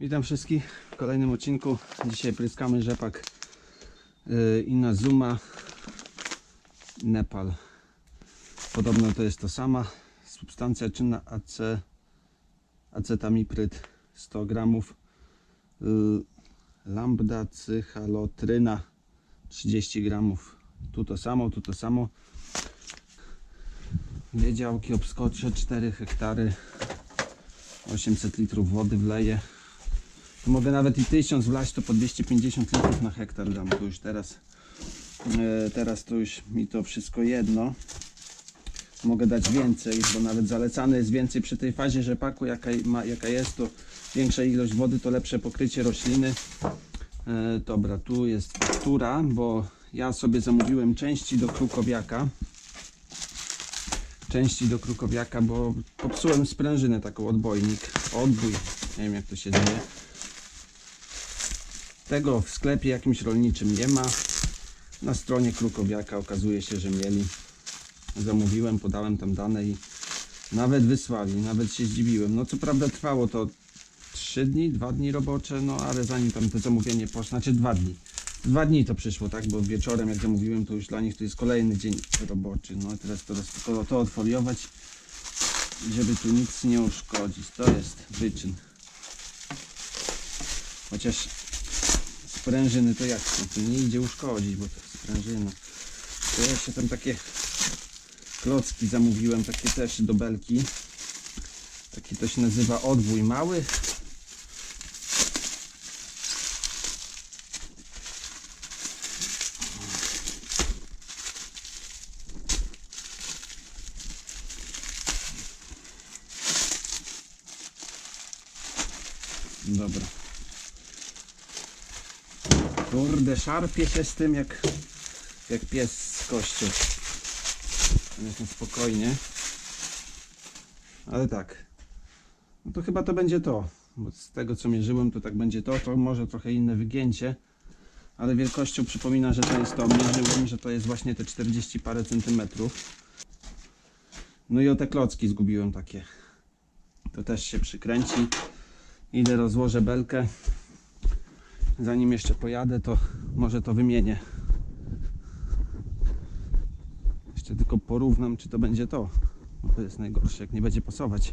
Witam wszystkich w kolejnym odcinku. Dzisiaj pryskamy rzepak yy, Inazuma Nepal. Podobno to jest to sama substancja czynna AC, acetamipryt 100 gramów yy, lambda cyhalotryna 30 gramów. Tu to samo, tu to samo. Dwie działki obskoczę 4 hektary 800 litrów wody wleję to mogę nawet i 1000 wlać, to po 250 litrów na hektar dam. To już teraz, e, teraz to już mi to wszystko jedno. Mogę dać więcej, bo nawet zalecane jest więcej przy tej fazie rzepaku, jaka, ma, jaka jest, to większa ilość wody, to lepsze pokrycie rośliny. E, dobra, tu jest faktura, bo ja sobie zamówiłem części do krukowiaka. Części do krukowiaka, bo popsułem sprężynę taką odbojnik, odbój, nie wiem jak to się dzieje. Tego w sklepie jakimś rolniczym nie ma. Na stronie Krukowiaka okazuje się, że mieli. Zamówiłem, podałem tam dane i nawet wysłali, nawet się zdziwiłem. No co prawda trwało to 3 dni, 2 dni robocze, no ale zanim tam to zamówienie poszło, znaczy 2 dni. Dwa dni to przyszło, tak? Bo wieczorem jak zamówiłem, to już dla nich to jest kolejny dzień roboczy. No teraz to, to, to odfoliować, żeby tu nic nie uszkodzić. To jest wyczyn. Chociaż sprężyny to jak to? Nie idzie uszkodzić, bo to sprężyna. To ja jeszcze tam takie klocki zamówiłem, takie też do belki. Taki to się nazywa odwój mały. Dobra. Kurde, szarpie się z tym jak, jak pies z kością. Jestem spokojnie. Ale tak. No to chyba to będzie to. Bo z tego co mierzyłem, to tak będzie to. To może trochę inne wygięcie. Ale wielkością przypomina, że to jest to. Mierzyłem, że to jest właśnie te 40 parę centymetrów. No i o te klocki zgubiłem takie. To też się przykręci. Idę rozłożę belkę zanim jeszcze pojadę, to może to wymienię. Jeszcze tylko porównam, czy to będzie to. Bo to jest najgorsze, jak nie będzie pasować.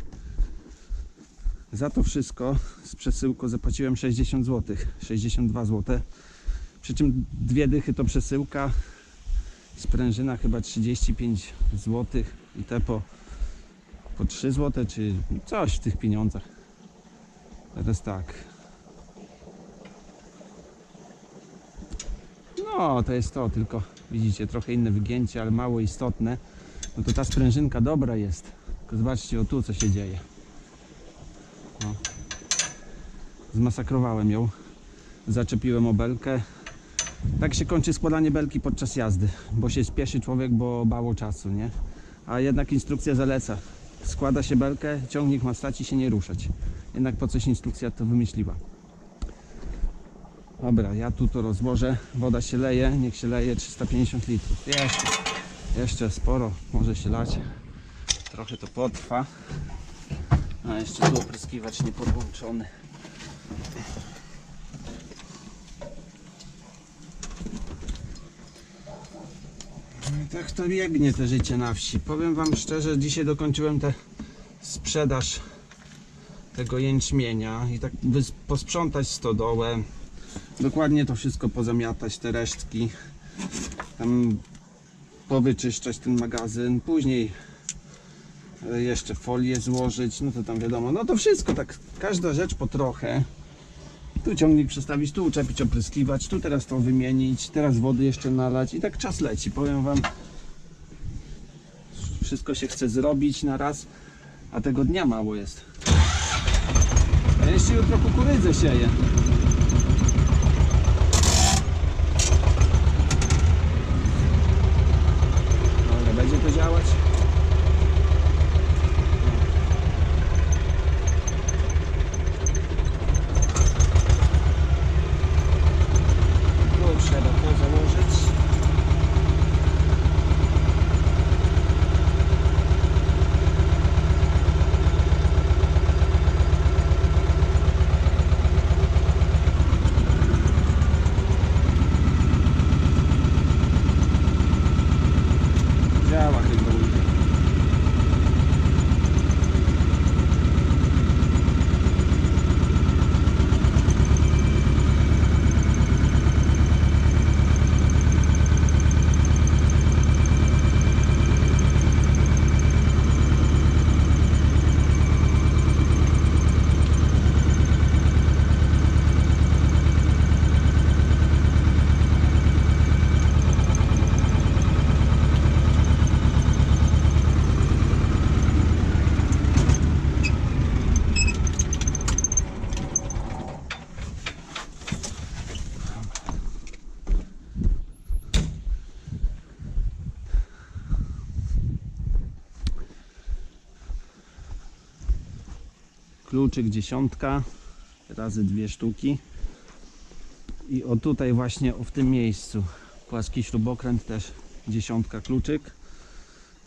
Za to wszystko z przesyłką zapłaciłem 60 zł, 62 zł. Przy czym dwie dychy to przesyłka, sprężyna chyba 35 zł i te po, po 3 zł, czy coś w tych pieniądzach. Teraz tak, No, to jest to, tylko widzicie, trochę inne wygięcie, ale mało istotne. No to ta sprężynka dobra jest. Tylko zobaczcie o tu, co się dzieje. O. Zmasakrowałem ją. Zaczepiłem obelkę. Tak się kończy składanie belki podczas jazdy, bo się spieszy człowiek, bo mało czasu, nie? A jednak instrukcja zaleca. Składa się belkę, ciągnik ma stać i się nie ruszać. Jednak po coś instrukcja to wymyśliła. Dobra, ja tu to rozłożę. Woda się leje, niech się leje 350 litrów. Jeszcze, jeszcze sporo może się lać. Trochę to potrwa. A jeszcze tu opryskiwacz nie podłączony. No tak to biegnie te życie na wsi. Powiem Wam szczerze, dzisiaj dokończyłem tę sprzedaż tego jęczmienia i tak posprzątać stodołę, dokładnie to wszystko pozamiatać, te resztki, tam powyczyszczać ten magazyn, później e, jeszcze folię złożyć, no to tam wiadomo, no to wszystko, tak każda rzecz po trochę. Tu ciągnik przestawić, tu uczepić, opryskiwać, tu teraz to wymienić, teraz wody jeszcze nalać i tak czas leci, powiem Wam. Wszystko się chce zrobić na raz, a tego dnia mało jest. Ja jeszcze jutro kukurydzę sieję. Dobra, będzie to działać? Tu trzeba to założyć. Kluczyk dziesiątka razy dwie sztuki. I o tutaj właśnie o w tym miejscu. Płaski śrubokręt też dziesiątka kluczyk.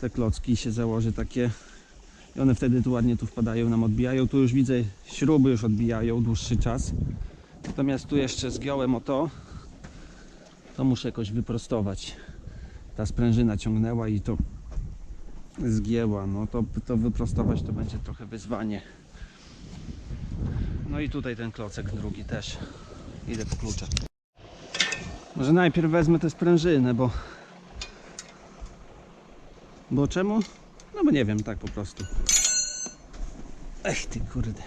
Te klocki się założy takie. I one wtedy tu ładnie tu wpadają nam odbijają. Tu już widzę śruby już odbijają dłuższy czas. Natomiast tu jeszcze zgiąłem o to. To muszę jakoś wyprostować. Ta sprężyna ciągnęła i to zgięła. No to, to wyprostować to będzie trochę wyzwanie i tutaj ten klocek drugi też. Idę po klucze. Może najpierw wezmę tę sprężynę bo bo czemu? no bo nie wiem tak po prostu. Ech ty kurde.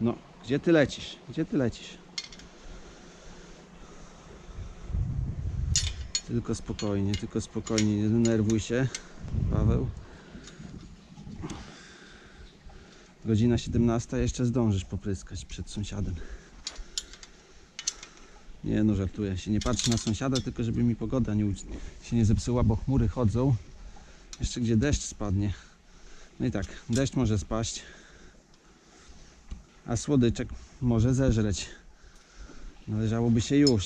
No gdzie ty lecisz? Gdzie ty lecisz? Tylko spokojnie, tylko spokojnie, nie denerwuj się, Paweł. Godzina 17, jeszcze zdążysz popryskać przed sąsiadem. Nie no, żartuję się. Nie patrzę na sąsiada, tylko żeby mi pogoda nie, się nie zepsuła, bo chmury chodzą. Jeszcze gdzie deszcz spadnie. No i tak, deszcz może spaść, a słodyczek może zeżreć. Należałoby się już.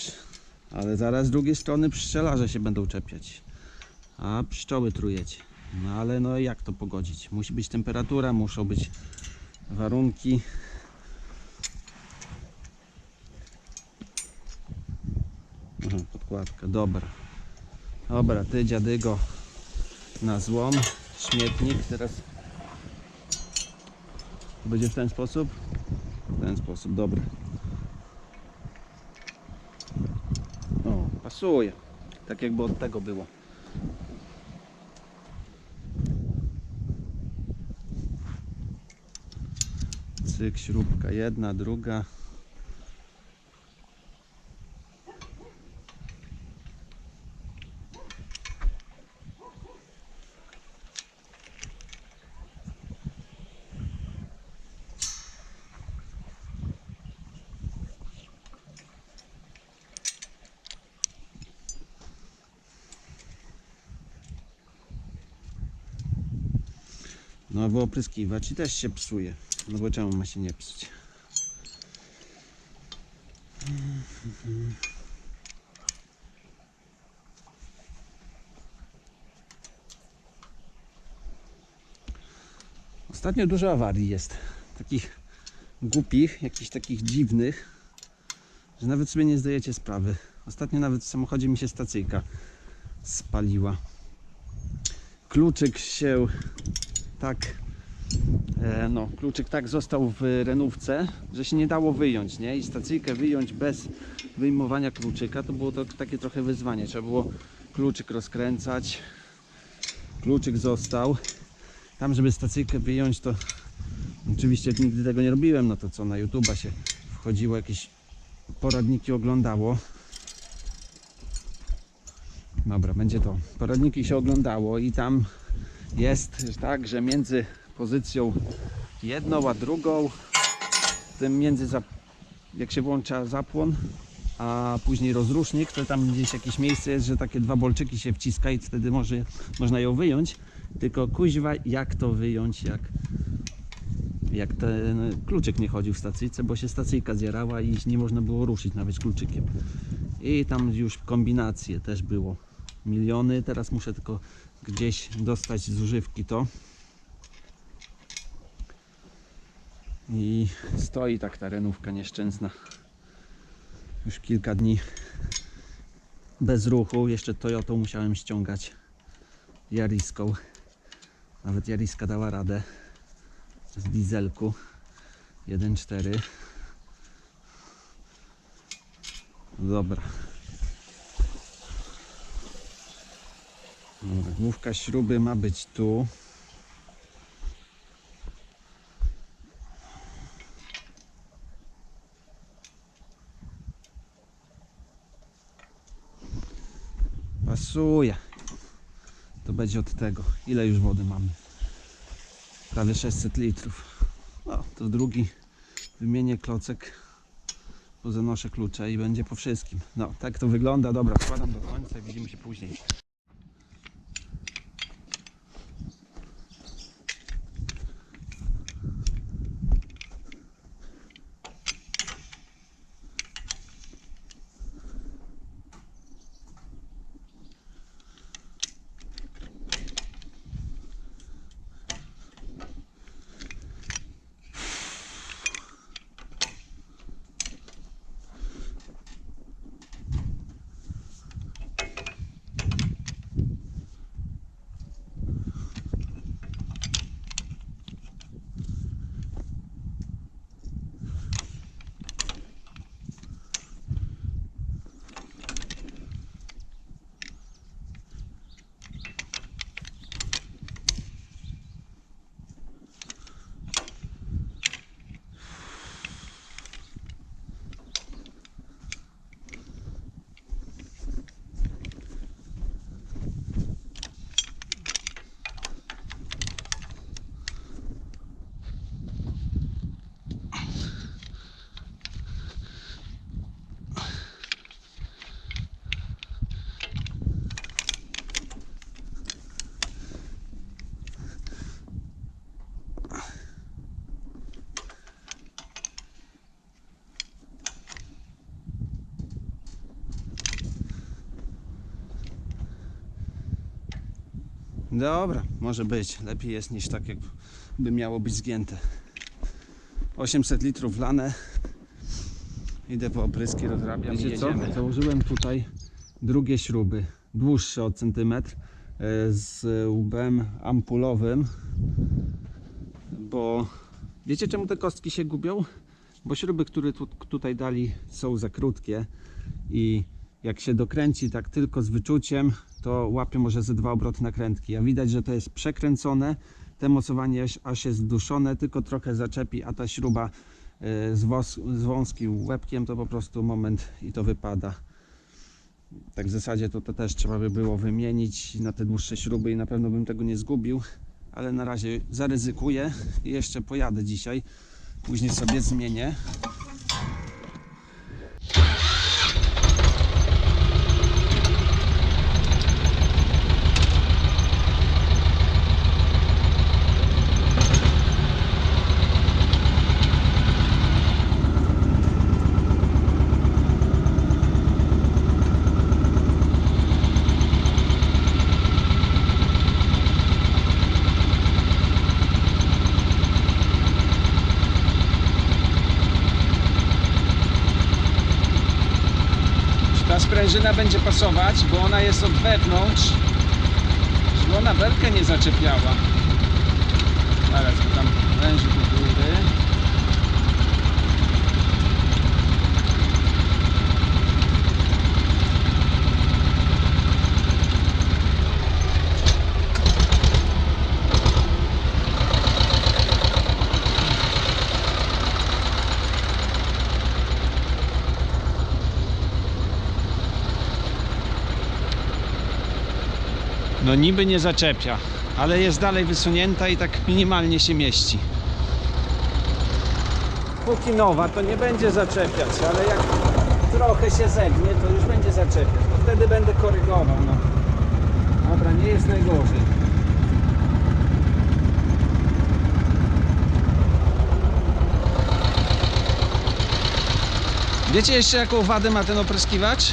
Ale zaraz z drugiej strony pszczelarze się będą czepiać. A pszczoły trujecie. No ale no jak to pogodzić? Musi być temperatura, muszą być warunki. Aha, podkładka, dobra. Dobra, ty dziadygo na złom. Śmietnik teraz będzie w ten sposób? W ten sposób, dobra. O, pasuje. Tak jakby od tego było. Cyk, śrubka jedna, druga. Nowy opryskiwacz i też się psuje. No bo czemu ma się nie psuć? Ostatnio dużo awarii jest. Takich głupich, jakichś takich dziwnych, że nawet sobie nie zdajecie sprawy. Ostatnio nawet w samochodzie mi się stacyjka spaliła. Kluczyk się tak no, kluczyk tak został w renówce, że się nie dało wyjąć, nie? I stacyjkę wyjąć bez wyjmowania kluczyka to było to takie trochę wyzwanie. Trzeba było kluczyk rozkręcać. Kluczyk został. Tam, żeby stacyjkę wyjąć, to oczywiście nigdy tego nie robiłem. No to co na YouTube'a się wchodziło, jakieś poradniki oglądało. Dobra, będzie to. Poradniki się oglądało i tam jest tak, że między pozycją jedną a drugą, tym między jak się włącza zapłon, a później rozrusznik, to tam gdzieś jakieś miejsce jest, że takie dwa bolczyki się wciska i wtedy może, można ją wyjąć. Tylko kuźwa, jak to wyjąć, jak, jak ten kluczyk nie chodził w stacyjce, bo się stacyjka zjarała i nie można było ruszyć nawet kluczykiem. I tam już kombinacje też było miliony. Teraz muszę tylko gdzieś dostać z używki to. I stoi tak ta renówka nieszczęsna. Już kilka dni bez ruchu. Jeszcze Toyotą musiałem ściągać Jariską. Nawet Jariska dała radę z dieselku 1.4. Dobra. Dobra, Główka śruby ma być tu. Pasuje. To będzie od tego. Ile już wody mamy? Prawie 600 litrów. No, to drugi wymienię klocek, pozanoszę klucze i będzie po wszystkim. No, tak to wygląda. Dobra, składam do końca i widzimy się później. Dobra, może być. Lepiej jest niż tak, jakby miało być zgięte. 800 litrów lane. Idę po opryski, rozrabiam Wiecie i co? Założyłem tutaj drugie śruby, dłuższe o centymetr, e, z łbem ampulowym, bo wiecie czemu te kostki się gubią? Bo śruby, które tu, tutaj dali są za krótkie i jak się dokręci tak tylko z wyczuciem, to łapie może ze dwa obroty nakrętki. A widać, że to jest przekręcone, te mocowanie aż- jest zduszone, tylko trochę zaczepi, a ta śruba e, z, z wąskim łebkiem to po prostu moment i to wypada. Tak w zasadzie to, to też trzeba by było wymienić na te dłuższe śruby i na pewno bym tego nie zgubił, ale na razie zaryzykuję i jeszcze pojadę dzisiaj. Później sobie zmienię. Czy ta sprężyna będzie pasować, bo ona jest od wewnątrz, żeby ona belkę nie zaczepiała. Zaraz bo tam węży do góry. No niby nie zaczepia, ale jest dalej wysunięta i tak minimalnie się mieści. Póki nowa, to nie będzie zaczepiać, ale jak trochę się zegnie, to już będzie zaczepiać. Wtedy będę korygował. No. Dobra, nie jest najgorzej. Wiecie jeszcze jaką wadę ma ten opryskiwacz?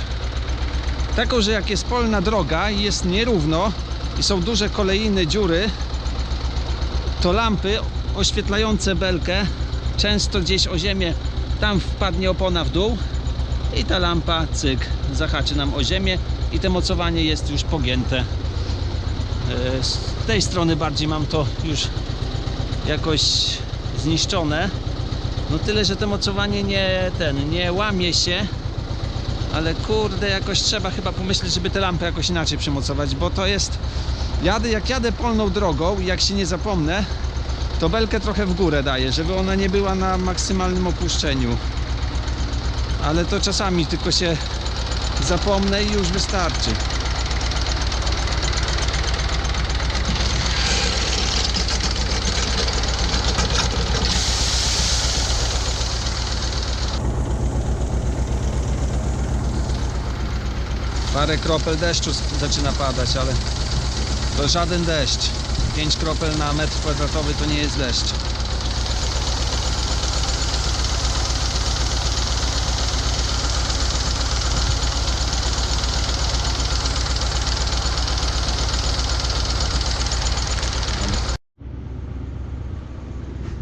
Taką, że jak jest polna droga i jest nierówno i są duże kolejne dziury, to lampy oświetlające belkę często gdzieś o ziemię, tam wpadnie opona w dół i ta lampa, cyk, zahaczy nam o ziemię i to mocowanie jest już pogięte. E, Z tej strony bardziej mam to już jakoś zniszczone. No tyle, że to mocowanie nie ten, nie łamie się, ale kurde, jakoś trzeba chyba pomyśleć, żeby te lampy jakoś inaczej przymocować, bo to jest. Jadę, jak jadę polną drogą i jak się nie zapomnę, to belkę trochę w górę daję, żeby ona nie była na maksymalnym opuszczeniu. Ale to czasami tylko się zapomnę i już wystarczy. Parę kropel deszczu zaczyna padać, ale to żaden deszcz. 5 kropel na metr kwadratowy to nie jest deszcz.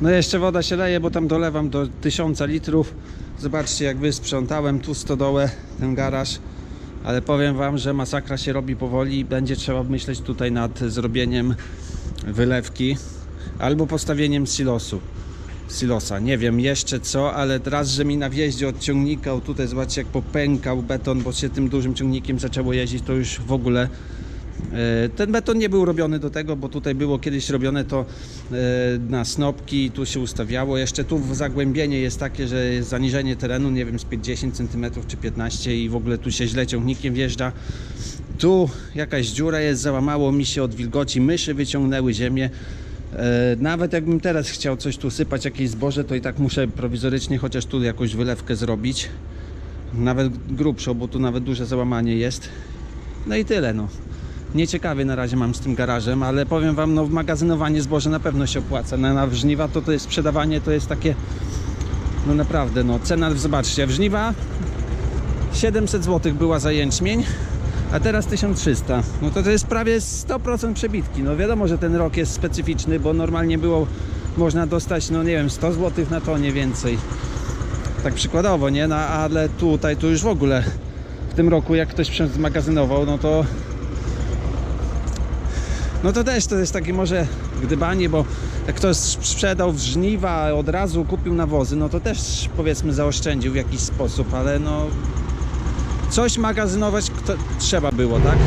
No jeszcze woda się leje, bo tam dolewam do 1000 litrów. Zobaczcie jak wysprzątałem tu stodołę, ten garaż. Ale powiem Wam, że masakra się robi powoli. Będzie trzeba myśleć tutaj nad zrobieniem wylewki albo postawieniem silosu. Silosa. Nie wiem jeszcze co, ale raz, że mi na wjeździe od ciągnika, tutaj zobaczcie jak popękał beton, bo się tym dużym ciągnikiem zaczęło jeździć, to już w ogóle Ten beton nie był robiony do tego, bo tutaj było kiedyś robione to e, na snopki, tu się ustawiało. Jeszcze tu w zagłębienie jest takie, że jest zaniżenie terenu, nie wiem, z 10 cm czy 15 i w ogóle tu się źle ciągnikiem wjeżdża. Tu jakaś dziura jest, załamało mi się od wilgoci, myszy wyciągnęły ziemię. E, Nawet jakbym teraz chciał coś tu sypać, jakieś zboże, to i tak muszę prowizorycznie chociaż tu jakąś wylewkę zrobić. Nawet grubszą, bo tu nawet duże załamanie jest. No i tyle, no. Nieciekawie na razie mam z tym garażem, ale powiem Wam, no magazynowanie zboża na pewno się opłaca. Na, na żniwa to, to jest sprzedawanie, to jest takie, no naprawdę, no cena, zobaczcie, w żniwa 700 zł była za jęczmień, a teraz 1300. No to to jest prawie 100% przebitki. No wiadomo, że ten rok jest specyficzny, bo normalnie było można dostać, no nie wiem, 100 zł na tonie więcej. Tak przykładowo, nie? No, ale tutaj to już w ogóle w tym roku jak ktoś sprzęt zmagazynował, no to no to też to jest takie może gdybanie, bo jak ktoś sprzedał w żniwa, od razu kupił nawozy, no to też powiedzmy zaoszczędził w jakiś sposób, ale no coś magazynować trzeba było, tak?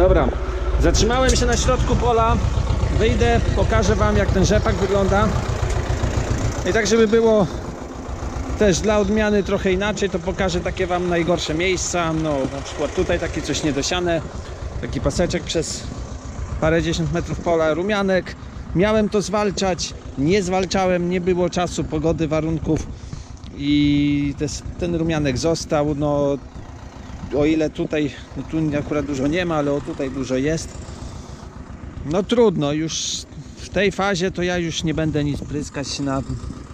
Dobra, zatrzymałem się na środku pola. Wyjdę, pokażę Wam jak ten rzepak wygląda. I tak, żeby było też dla odmiany trochę inaczej, to pokażę takie Wam najgorsze miejsca. No, na przykład tutaj takie coś niedosiane, taki paseczek przez parę dziesiąt metrów pola, rumianek. Miałem to zwalczać, nie zwalczałem, nie było czasu, pogody, warunków i te- ten rumianek został. No, o ile tutaj, no tu akurat dużo nie ma, ale o tutaj dużo jest. No trudno, już w tej fazie to ja już nie będę nic pryskać na,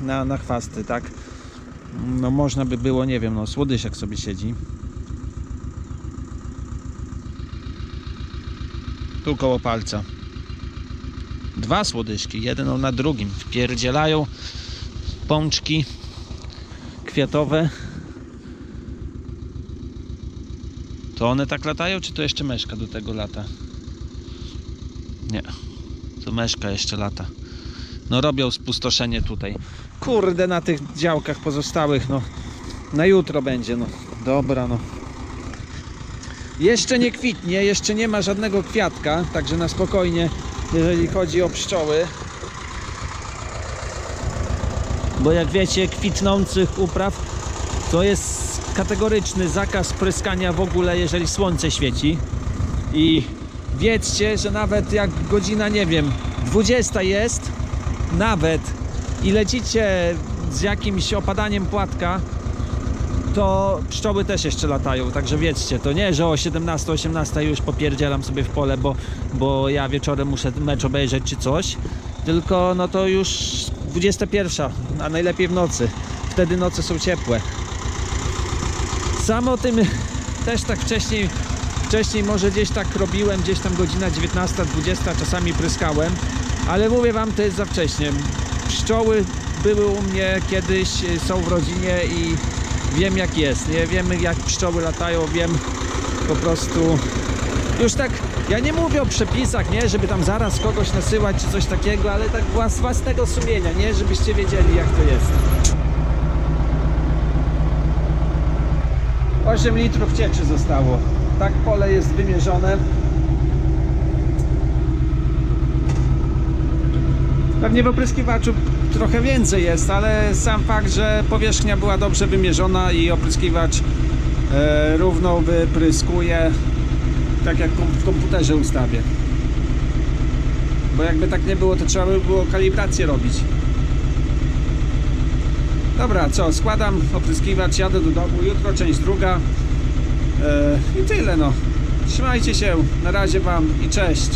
na, na chwasty, tak? No można by było, nie wiem, no słodyszek sobie siedzi. Tu koło palca. Dwa słodyszki, jeden na drugim. Wpierdzielają pączki kwiatowe. To one tak latają, czy to jeszcze meszka do tego lata? Nie. To meszka jeszcze lata. No robią spustoszenie tutaj. Kurde, na tych działkach pozostałych, no. Na jutro będzie, no. Dobra, no. Jeszcze nie kwitnie, jeszcze nie ma żadnego kwiatka, także na spokojnie, jeżeli chodzi o pszczoły. Bo jak wiecie, kwitnących upraw to jest kategoryczny zakaz pryskania w ogóle, jeżeli słońce świeci. I wiedzcie, że nawet jak godzina, nie wiem, 20 jest, nawet i lecicie z jakimś opadaniem płatka, to pszczoły też jeszcze latają, także wiedzcie, to nie, że o 17-18 już popierdzielam sobie w pole, bo, bo ja wieczorem muszę mecz obejrzeć czy coś, tylko no to już 21, a najlepiej w nocy. Wtedy noce są ciepłe. Sam o tym też tak wcześniej, wcześniej może gdzieś tak robiłem, gdzieś tam godzina 19, 20 czasami pryskałem, ale mówię wam, to jest za wcześnie. Pszczoły były u mnie kiedyś, y, są w rodzinie i wiem jak jest, nie? Wiem jak pszczoły latają, wiem po prostu już tak, ja nie mówię o przepisach, nie, żeby tam zaraz kogoś nasyłać czy coś takiego, ale tak z własnego sumienia, nie, żebyście wiedzieli jak to jest. 8 litrów cieczy zostało. Tak pole jest wymierzone. Pewnie w opryskiwaczu trochę więcej jest, ale sam fakt, że powierzchnia była dobrze wymierzona i opryskiwacz e, równo wypryskuje, tak jak w komputerze ustawię. Bo jakby tak nie było, to trzeba by było kalibrację robić. Dobra, co, składam opryskiwacz, jadę do domu, jutro część druga. E, I tyle no. Trzymajcie się, na razie Wam i cześć.